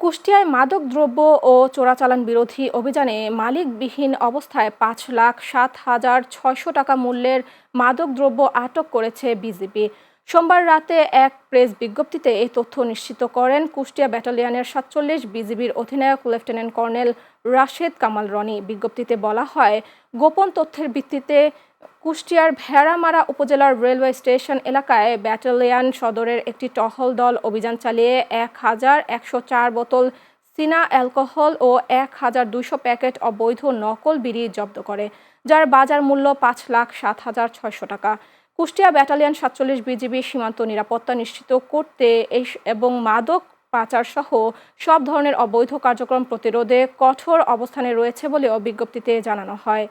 কুষ্টিয়ায় মাদক দ্রব্য ও চোরাচালান বিরোধী অভিযানে মালিকবিহীন অবস্থায় পাঁচ লাখ সাত হাজার ছয়শো টাকা মূল্যের মাদক দ্রব্য আটক করেছে বিজিবি সোমবার রাতে এক প্রেস বিজ্ঞপ্তিতে এই তথ্য নিশ্চিত করেন কুষ্টিয়া ব্যাটালিয়নের সাতচল্লিশ বিজিবির অধিনায়ক লেফটেন্যান্ট কর্নেল রাশেদ কামাল রনি। বিজ্ঞপ্তিতে বলা হয়, গোপন তথ্যের ভিত্তিতে কুষ্টিয়ার ভেড়ামারা উপজেলার রেলওয়ে স্টেশন এলাকায় ব্যাটালিয়ান সদরের একটি টহল দল অভিযান চালিয়ে এক হাজার একশো চার বোতল সিনা অ্যালকোহল ও এক হাজার দুশো প্যাকেট অবৈধ নকল বিড়ি জব্দ করে, যার বাজার মূল্য পাঁচ লাখ সাত হাজার ছয়শো টাকা। কুষ্টিয়া ব্যাটালিয়ান সাতচল্লিশ বিজিবি সীমান্ত নিরাপত্তা নিশ্চিত করতে এবং মাদক পাচার সহ সব ধরনের অবৈধ কার্যক্রম প্রতিরোধে কঠোর অবস্থানে রয়েছে বলেও বিজ্ঞপ্তিতে জানানো হয়।